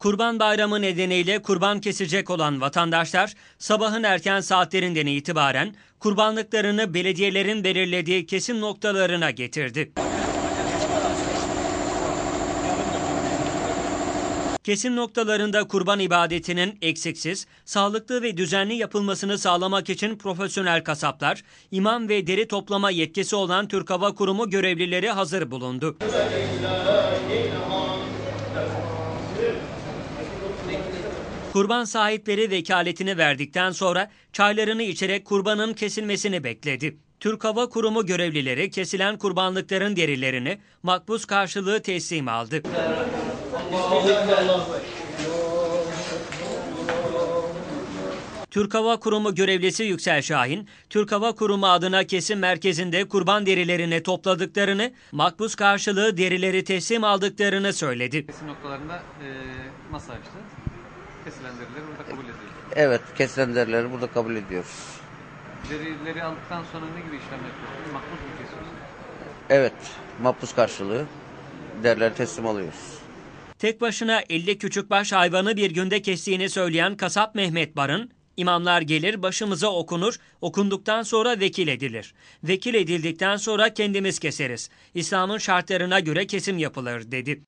Kurban Bayramı nedeniyle kurban kesecek olan vatandaşlar sabahın erken saatlerinden itibaren kurbanlıklarını belediyelerin belirlediği kesim noktalarına getirdi. Kesim noktalarında kurban ibadetinin eksiksiz, sağlıklı ve düzenli yapılmasını sağlamak için profesyonel kasaplar, imam ve deri toplama yetkisi olan Türk Hava Kurumu görevlileri hazır bulundu. Kurban sahipleri vekaletini verdikten sonra çaylarını içerek kurbanın kesilmesini bekledi. Türk Hava Kurumu görevlileri kesilen kurbanlıkların derilerini makbuz karşılığı teslim aldı. Türk Hava Kurumu görevlisi Yüksel Şahin, Türk Hava Kurumu adına kesim merkezinde kurban derilerini topladıklarını, makbuz karşılığı derileri teslim aldıklarını söyledi. Kesim noktalarında e, masa açtı. Kesilen derileri burada kabul ediyor. Evet, kesilen derileri burada kabul ediyoruz. Derileri aldıktan sonra ne gibi işlem yapıyorsunuz? Makbuz mu kesiyorsunuz? Evet, makbuz karşılığı derileri teslim alıyoruz. Tek başına 50 küçükbaş hayvanı bir günde kestiğini söyleyen kasap Mehmet Barın, imamlar gelir başımıza okunur, okunduktan sonra vekil edilir. Vekil edildikten sonra kendimiz keseriz. İslam'ın şartlarına göre kesim yapılır dedi.